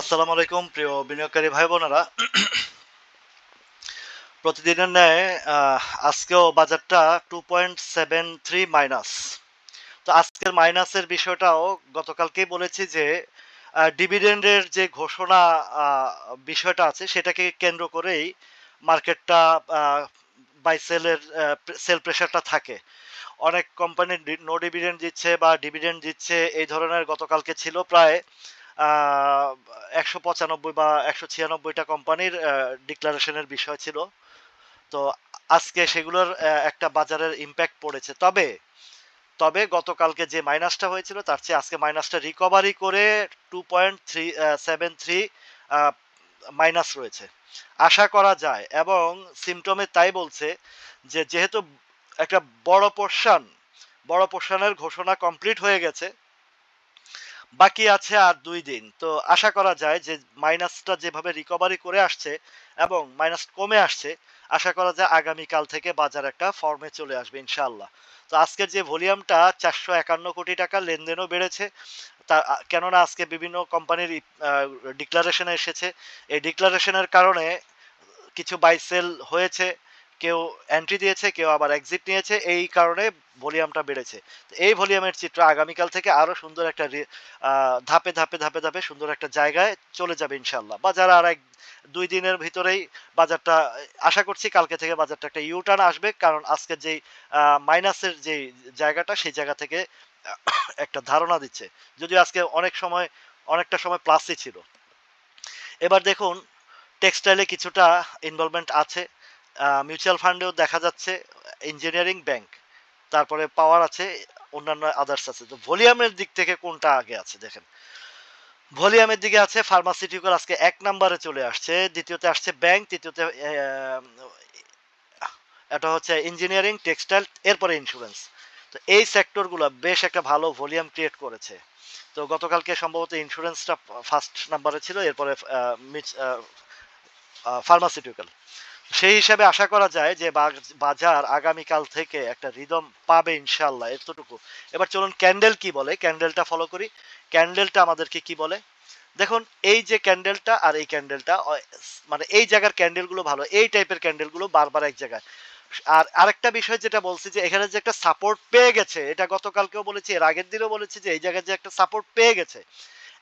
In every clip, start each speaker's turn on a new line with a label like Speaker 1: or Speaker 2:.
Speaker 1: আসসালামু আলাইকুম, প্রিয় বিনিয়োগকারী ভাই বোনেরা প্রতিদিনের ন্যায় আজকেও বাজারটা two point seven three minus তো আজকের মাইনাসের বিষয়টাও গতকালকেই বলেছি যে ডিভিডেন্ডের যে ঘোষণা বিষয়টা আছে, সেটাকে কেন্দ্র করেই মার্কেটটা বাই সেলের সেল প্রেশারটা থাকে। অনেক কোম্পানি নো ডিভিডেন্ড দিচ্ছে বা ডিভিডেন্ড দিচ্ছে, এই ধরনের গতকালকে ছিল প্রায় একশো পঁচানব্বই বা একশো ছিয়ানব্বইটা কোম্পানির ডিক্লারেশনের বিষয় ছিল। তো আজকে সেগুলোর একটা বাজারের ইম্প্যাক্ট পড়েছে। তবে তবে গতকালকে যে মাইনাসটা হয়েছিল, তার চেয়ে আজকে মাইনাসটা রিকভারি করে two point three seven three minus রয়েছে। আশা করা যায় এবং সিমটমে তাই বলছে যে, যেহেতু একটা বড় পোর্শন বড় পোর্শনের ঘোষণা কমপ্লিট হয়ে গেছে বাকি আছে আর দুই দিন। তো আশা করা যায় যে মাইনাসটা যেভাবে রিকভারি করে আসছে এবং মাইনাস কমে আসছে, আশা করা যায় আগামীকাল থেকে বাজার একটা ফর্মে চলে আসবে ইনশাআল্লাহ। তো আজকের যে ভলিউমটা, চারশো একান্ন কোটি টাকা লেনদেনও বেড়েছে। তা কেননা আজকে বিভিন্ন কোম্পানির ডিক্লারেশনে এসেছে। এই ডিক্লারেশনের কারণে কিছু বাই সেল হয়েছে। কেউ এন্ট্রি দিয়েছে, কেউ আবার এক্সিট নিয়েছে, এই কারণে ভলিউমটা বেড়েছে। এই ভলিউমের চিত্র আগামীকাল থেকে আরও সুন্দর একটা ধাপে ধাপে ধাপে ধাপে সুন্দর একটা জায়গায় চলে যাবে ইনশাল্লাহ বাজার আর এক দুই দিনের ভিতরেই বাজারটা, আশা করছি কালকে থেকে বাজারটা একটা ইউটার্ন আসবে, কারণ আজকের যেই মাইনাসের যে জায়গাটা, সেই জায়গা থেকে একটা ধারণা দিচ্ছে। যদিও আজকে অনেক সময়, অনেকটা সময় প্লাসই ছিল। এবার দেখুন টেক্সটাইলে কিছুটা ইনভলভমেন্ট আছে। মিউচুয়াল ফান্ডেও দেখা যাচ্ছে ইঞ্জিনিয়ারিং ব্যাংক তারপরে পাওয়ার আছে, অন্যান্য আদার্স আছে। তো ভলিউমের দিক থেকে কোনটা আগে আছে, দেখেন। ভলিউমের দিকে আছে ফার্মাসিউটিক্যাল আজকে এক নাম্বারে চলে আসছে, দ্বিতীয়তে আসছে ব্যাংক তৃতীয়তে এটা হচ্ছে ইঞ্জিনিয়ারিং টেক্সটাইল এরপরে ইন্স্যুরেন্স তো এই সেক্টরগুলো বেশ একটা ভালো ভলিউম ক্রিয়েট করেছে। তো গতকালকে সম্ভবত ইন্স্যুরেন্সটা ফার্স্ট নাম্বারে ছিল, এরপরে ফার্মাসিউটিক্যাল সেই হিসাবে আশা করা যায় যে বাজার আগামীকাল থেকে একটা রিদম পাবে ইনশাল্লাহ এতটুকু। এবার চলুন ক্যান্ডেল কি বলে? ক্যান্ডেলটা ফলো করি। ক্যান্ডেলটা আমাদেরকে কি বলে? দেখুন, এই যে ক্যান্ডেলটা আর এই ক্যান্ডেলটা মানে এই জায়গার ক্যান্ডেলগুলো ভালো, এই টাইপের ক্যান্ডেলগুলো বারবার এক জায়গায়। আর আরেকটা বিষয় যেটা বলছি যে এখানে যে একটা সাপোর্ট পেয়ে গেছে, এটা গতকালকেও বলেছি, এর আগের দিনও বলেছি যে এই জায়গায় যে একটা সাপোর্ট পেয়ে গেছে।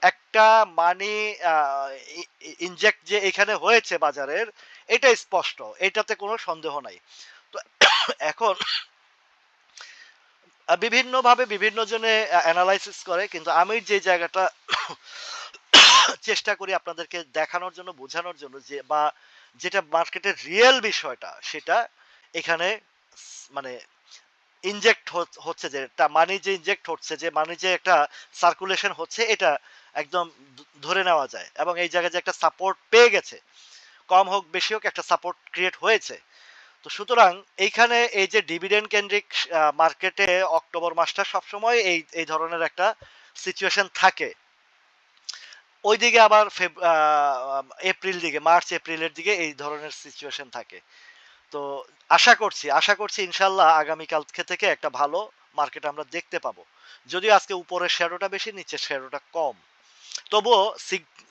Speaker 1: একটা মানি ইনজেক্ট যে এখানে হয়েছে বাজারের, এটা স্পষ্ট, এটাতে কোনো সন্দেহ নাই। তো এখন বিভিন্নভাবে বিভিন্ন জনে অ্যানালাইসিস করে, কিন্তু আমি যে জায়গাটা চেষ্টা করি আপনাদেরকে দেখানোর জন্য, বোঝানোর জন্য যে, বা যেটা মার্কেটের রিয়েল বিষয়টা, সেটা এখানে মানে ইনজেক্ট হচ্ছে যে মানি যে ইনজেক্ট হচ্ছে, যে মানি যে একটা সার্কুলেশন হচ্ছে, এটা একদম ধরে নেওয়া যায় এবং এই জায়গায় যে একটা সাপোর্ট পেয়ে গেছে, কম হোক বেশি হোক একটা সাপোর্ট ক্রিয়েট হয়েছে। তো সুতরাং এইখানে এই যে ডিভিডেন্ড কেন্দ্রিক মার্কেটে অক্টোবর মাসটা সবসময় এই এই ধরনের একটা সিচুয়েশন থাকে। ওইদিকে আবার এপ্রিল দিকে, মার্চ, এপ্রিলের দিকে এই ধরনের সিচুয়েশন থাকে। তো আশা করছি আশা করছি ইনশাল্লাহ আগামীকাল থেকে একটা ভালো মার্কেট আমরা দেখতে পাবো। যদিও আজকে উপরের শ্যাডোটা বেশি, নিচের শ্যাডোটা কম। তবুও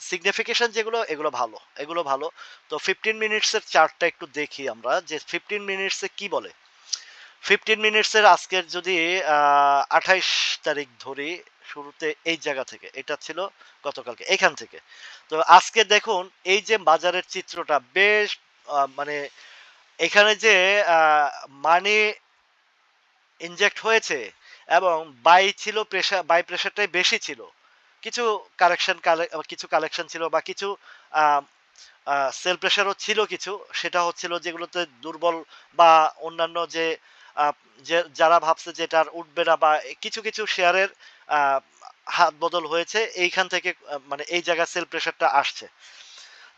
Speaker 1: সিগনিফিকেশন যেগুলো, এগুলো ভালো এগুলো ভালো। তো ফিফটিন মিনিটসের চার্টটা একটু দেখি আমরা, যে ফিফটিন মিনিটসে কি বলে? ফিফটিন মিনিটসের আজকের যদি আঠাইশ তারিখ ধরি, শুরুতে এই জায়গা থেকে, এটা ছিল গতকালকে, এখান থেকে। তো আজকে দেখুন, এই যে বাজারের চিত্রটা, বেশ মানে এখানে যে মানি ইনজেক্ট হয়েছে এবং বাই ছিল প্রেশার বাই প্রেশারটাই বেশি ছিল কিছু কারেকশন কিছু কালেকশন ছিল বা কিছু সেল প্রেশারও ছিল কিছু। সেটা হচ্ছিল যেগুলোতে দুর্বল বা অন্যান্য যে যারা ভাবছে যে এটা উঠবে না বা কিছু কিছু শেয়ারের হাত বদল হয়েছে, এইখান থেকে মানে এই জায়গায় সেল প্রেশারটা আসছে।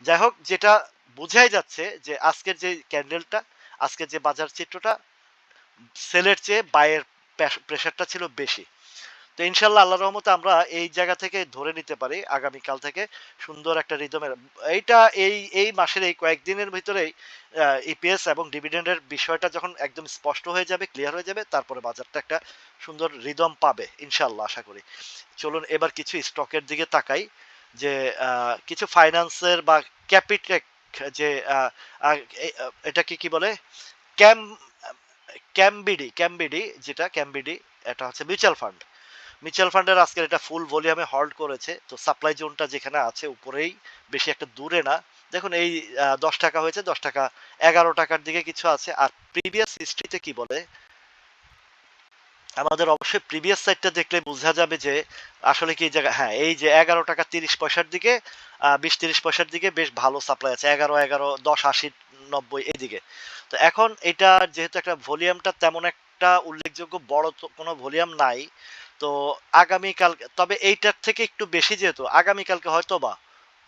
Speaker 1: যাই হোক, যেটা বোঝাই যাচ্ছে যে আজকের যে ক্যান্ডেলটা আজকের যে বাজার চিত্রটা সেলের চেয়ে বায়ের প্রেশারটা ছিল বেশি। তো ইনশাল্লাহ আল্লাহ রহমতে আমরা এই জায়গা থেকে ধরে নিতে পারি আগামীকাল থেকে সুন্দর একটা রিদমের, এইটা এই এই মাসের এই কয়েকদিনের ভিতরেই ইপিএস এবং ডিভিডেন্ডের বিষয়টা যখন একদম স্পষ্ট হয়ে যাবে ক্লিয়ার হয়ে যাবে, তারপরে বাজারটা একটা সুন্দর রিদম পাবে, ইনশাল্লাহ আশা করি। চলুন এবার কিছু স্টকের দিকে তাকাই, যে কিছু ফাইন্যান্সের বা ক্যাপিটেক যে এটাকে কি বলে? ক্যাম, ক্যামবিডি ক্যামবিডি যেটা, ক্যামবিডি, এটা হচ্ছে মিউচুয়াল ফান্ড। মিউচুয়াল ফান্ডের আজকের এটা ফুল ভলিউমে হল্ড করেছে, তো সাপ্লাই জোনটা যেখানে আছে উপরেই বেশি একটা দূরে না। দেখুন এই দশ টাকা হয়েছে, দশ টাকা, এগারো টাকার দিকে কিছু আছে। আর প্রিভিয়াস হিস্ট্রিতে কি বলে? আমাদের অবশ্যই প্রিভিয়াস সাইডটা দেখলে বোঝা যাবে যে আসলে কি জায়গা হ্যাঁ এই যে এগারো টাকা তিরিশ পয়সার দিকে বিশ তিরিশ পয়সার দিকে বেশ ভালো সাপ্লাই আছে। এগারো এগারো, দশ, আশি, নব্বই এদিকে তো এখন এটা যেহেতু একটা ভলিউমটা তেমন একটা উল্লেখযোগ্য বড় কোনো ভলিউম নাই তো আগামীকাল, তবে এইটার থেকে একটু বেশি যেহেতু, আগামীকালকে হয়তো বা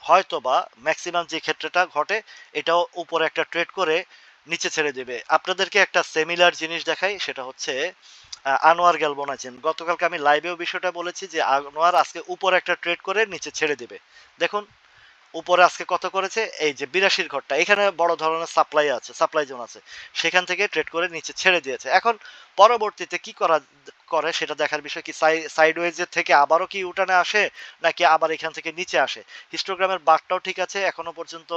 Speaker 1: হয়তো বা ম্যাক্সিমাম যে ক্ষেত্রটা ঘটে, এটাও উপরে একটা ট্রেড করে নিচে ছেড়ে দেবে। আপনাদেরকে একটা সেমিলার জিনিস দেখাই, সেটা হচ্ছে আনোয়ার গ্যালবোনাচিন গতকালকে আমি লাইভেও বিষয়টা বলেছি যে আনোয়ার আজকে উপরে একটা ট্রেড করে নিচে ছেড়ে দেবে। দেখুন, উপরে আজকে কত করেছে? এই যে বিরাশির ঘরটা। এখানে বড় ধরনের সাপ্লাই আছে সাপ্লাই জোন আছে। সেখান থেকে ট্রেড করে নিচে ছেড়ে দিয়েছে। এখন পরবর্তীতে কি করা করে, সেটা দেখার বিষয় কি সাইডওয়েজের থেকে আবারও কি উঠানে আসে, নাকি আবার এখান থেকে নিচে আসে? হিস্টোগ্রামের বারটাও ঠিক আছে, এখনও পর্যন্ত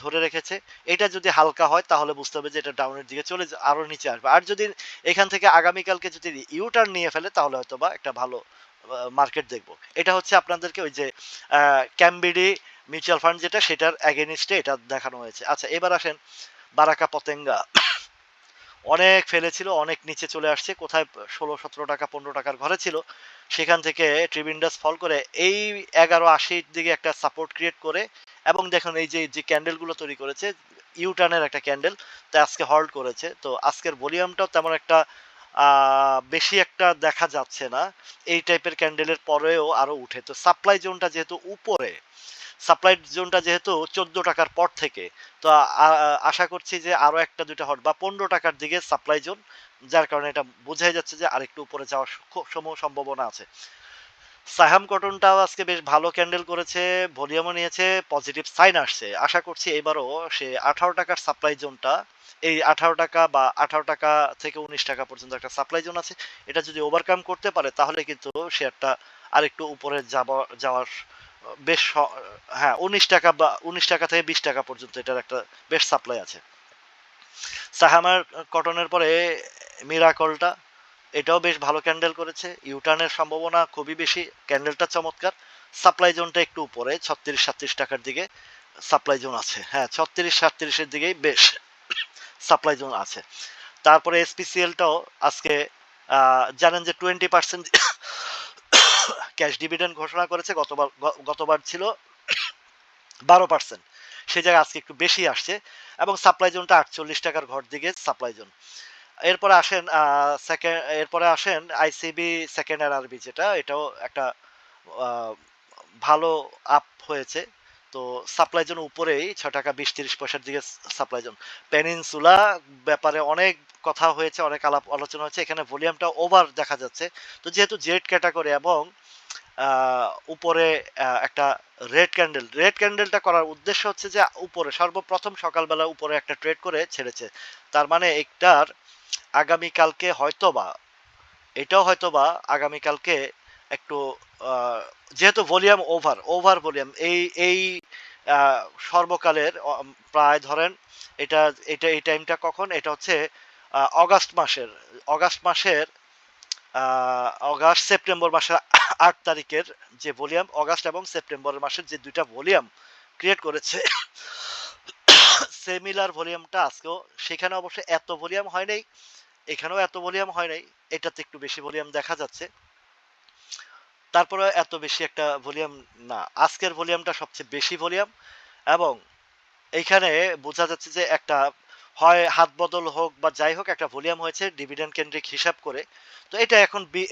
Speaker 1: ধরে রেখেছে। এটা যদি হালকা হয়, তাহলে বুঝতে হবে যে এটা ডাউনের দিকে চলে আরও নিচে আসবে। আর যদি এখান থেকে আগামীকালকে যদি ইউটার্ন নিয়ে ফেলে, তাহলে হয়তো বা একটা ভালো মার্কেট দেখব। এটা হচ্ছে আপনাদেরকে ওই যে ক্যাম্বিডি মিউচুয়াল ফান্ড যেটা, সেটার অ্যাগেনিস্টে এটা দেখানো হয়েছে। আচ্ছা এবার আসেন বারাকা পতেঙ্গা অনেক ফেলেছিল, অনেক নিচে চলে আসছে। কোথায় ষোলো, সতেরো টাকা, পনেরো টাকার ঘরে ছিল, সেখান থেকে ট্রিবিন্ডাস ফল করে এই এগারো আশির দিকে একটা সাপোর্ট ক্রিয়েট করে এবং দেখুন এই যে যে ক্যান্ডেলগুলো তৈরি করেছে ইউটার্নের একটা ক্যান্ডেল তা আজকে হল্ড করেছে। তো আজকের ভলিউমটাও তেমন একটা বেশি একটা দেখা যাচ্ছে না। এই টাইপের ক্যান্ডেলের পরেও আরও উঠে। তো সাপ্লাই জোনটা যেহেতু উপরে সাপ্লাই জোনটা যেহেতু চোদ্দ টাকার পর থেকে, তো আশা করছি যে আরও একটা দুইটা হট বা পনেরো টাকার দিকে সাপ্লাই জোন, যার কারণে এটা বোঝাই যাচ্ছে যে আরেকটু উপরে যাওয়ার সমূহ সম্ভাবনা আছে। সাহাম কটনটাও আজকে বেশ ভালো ক্যান্ডেল করেছে, ভলিউমও নিয়েছে, পজিটিভ সাইন আসছে। আশা করছি এবারও সে আঠারো টাকার সাপ্লাই জোনটা, এই আঠারো টাকা বা আঠারো টাকা থেকে উনিশ টাকা পর্যন্ত একটা সাপ্লাই জোন আছে, এটা যদি ওভারকাম করতে পারে তাহলে কিন্তু শেয়ারটা আরেকটু উপরে যাওয়া যাওয়ার বেশ হ্যাঁ উনিশ টাকা বা উনিশ টাকা থেকে বিশ টাকা পর্যন্ত এটার একটা বেশ সাপ্লাই আছে। সাহামার কটনের পরে মিরাকলটা এটাও বেশ ভালো ক্যান্ডেল করেছে। ইউটার্নের সম্ভাবনা খুবই বেশি ক্যান্ডেলটা চমৎকার। সাপ্লাই জোনটা একটু উপরে, ছত্রিশ, সাতত্রিশ টাকার দিকে সাপ্লাই জোন আছে। হ্যাঁ ছত্রিশ, সাতত্রিশের দিকেই বেশ সাপ্লাই জোন আছে। তারপরে এসপিসিএলটাও আজকে জানেন যে টোয়েন্টি পার্সেন্ট ক্যাশ ডিভিডেন্ড ঘোষণা করেছে, গতবার গতবার ছিল বারো পার্সেন্ট। সেই জায়গায় আজকে একটু বেশি আসছে এবং সাপ্লাই জোনটা আটচল্লিশ টাকার ঘর দিকে সাপ্লাই জোন। এরপরে আসেন সেকেন্ড এরপরে আসেন আইসিবি সেকেন্ড আরবি যেটা, এটাও একটা ভালো আপ হয়েছে। তো সাপ্লাই জোন উপরেই ছ টাকা বিশ তিরিশ পয়সার দিকে সাপ্লাই জোন। পেনিনসুলা ব্যাপারে অনেক কথা হয়েছে, অনেক আলাপ আলোচনা হয়েছে, এখানে ভলিউমটা ওভার দেখা যাচ্ছে। তো যেহেতু জেড ক্যাটাগরি এবং উপরে একটা রেড ক্যান্ডেল রেড ক্যান্ডেলটা করার উদ্দেশ্য হচ্ছে যে, উপরে, সর্বপ্রথম সকালবেলা উপরে একটা ট্রেড করে ছেড়েছে। তার মানে একটার আগামীকালকে হয়তোবা, এটাও হয়তোবা আগামীকালকে একটু যেহেতু ভলিউম ওভার ওভার ভলিউম এই এই সর্বকালের প্রায় ধরেন এটা এটা, এই টাইমটা কখন? এটা হচ্ছে অগাস্ট মাসের অগাস্ট মাসের অগাস্ট সেপ্টেম্বর মাসের আট তারিখের যে ভলিউম, অগাস্ট এবং সেপ্টেম্বর মাসের যে দুইটা ভলিউম ক্রিয়েট করেছে সেমিলার ভলিউমটা আজকেও, সেখানে অবশ্য এত ভলিউম হয় নাই, এখানেও এত ভলিউম হয় নাই, এটাতে একটু বেশি ভলিউম দেখা যাচ্ছে। তারপরে এত বেশি একটা ভলিউম না, আজকের ভলিউমটা সবচেয়ে বেশি ভলিউম এবং এইখানে বোঝা যাচ্ছে যে একটা হয় হাত বদল হোক বা যাই হোক, একটা ভলিউম হয়েছে ডিভিডেন্ড কেন্দ্রিক হিসাব করে। তো এটা এখন বি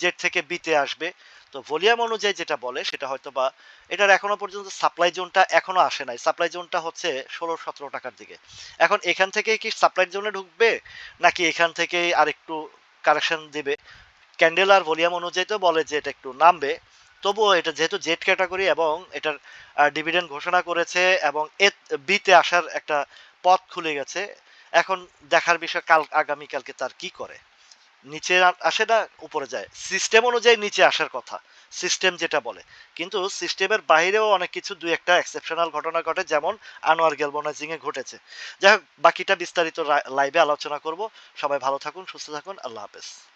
Speaker 1: জেড থেকে বিতে আসবে। তো ভলিউম অনুযায়ী যেটা বলে, সেটা হয়তো বা এটার এখনও পর্যন্ত সাপ্লাই জোনটা এখনও আসে নাই। সাপ্লাই জোনটা হচ্ছে ষোলো, সতেরো টাকার দিকে। এখন এখান থেকে কি সাপ্লাই জোনে ঢুকবে, নাকি এখান থেকে আর একটু কারেকশন দিবে? ক্যান্ডেল আর ভলিউম অনুযায়ী তো বলে যে এটা একটু নামবে। তবুও এটা যেহেতু জেড ক্যাটাগরি এবং এটার ডিভিডেন্ড ঘোষণা করেছে এবং এ বিতে আসার একটা পথ খুলে গেছে। এখন দেখার বিষয় কাল, আগামীকালকে তার কি করে? নিচে আসে না, উপরে যায়। সিস্টেম অনুযায়ী নিচে আসার কথা। সিস্টেম যেটা বলে। কিন্তু সিস্টেমের বাইরেও অনেক কিছু দুই একটা এক্সেপশনাল ঘটনা ঘটে, যেমন আনোয়ার গেলবনাইজিংয়ে ঘটেছে। যাই হোক, বাকিটা বিস্তারিত লাইভে আলোচনা করব। সবাই ভালো থাকুন, সুস্থ থাকুন, আল্লাহ হাফেজ।